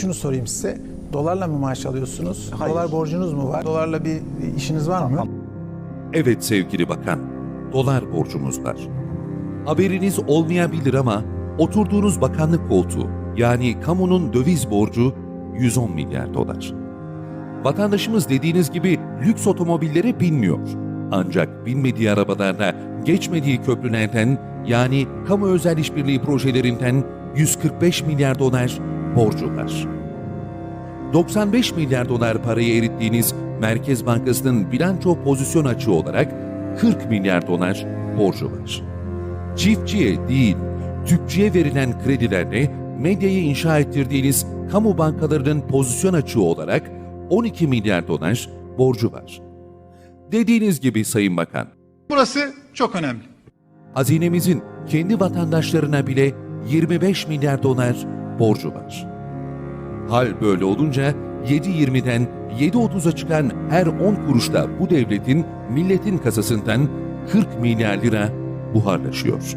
şunu sorayım size. Dolarla mı maaş alıyorsunuz? Hayır. Dolar borcunuz mu var? Dolarla bir işiniz var mı? Evet sevgili bakan, dolar borcumuz var. Haberiniz olmayabilir ama oturduğunuz bakanlık koltuğu yani kamunun döviz borcu 110 milyar dolar. Vatandaşımız dediğiniz gibi lüks otomobillere binmiyor. Ancak binmediği arabalarla geçmediği köprülerden yani kamu özel işbirliği projelerinden 145 milyar dolar borcu var. 95 milyar dolar parayı erittiğiniz Merkez Bankası'nın bilanço pozisyon açığı olarak 40 milyar dolar borcu var. Çiftçiye değil, tüpçüye verilen kredilerle medyayı inşa ettirdiğiniz kamu bankalarının pozisyon açığı olarak 12 milyar dolar borcu var. Dediğiniz gibi Sayın Bakan, Burası çok önemli. hazinemizin kendi vatandaşlarına bile 25 milyar dolar borcu var. Hal böyle olunca 7.20'den 7.30'a çıkan her 10 kuruşta bu devletin, milletin kasasından 40 milyar lira buharlaşıyor.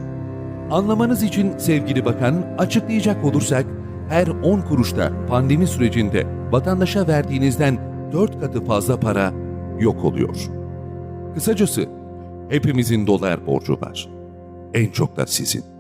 Anlamanız için sevgili bakan açıklayacak olursak her 10 kuruşta pandemi sürecinde vatandaşa verdiğinizden 4 katı fazla para yok oluyor. Kısacası hepimizin dolar borcu var. En çok da sizin.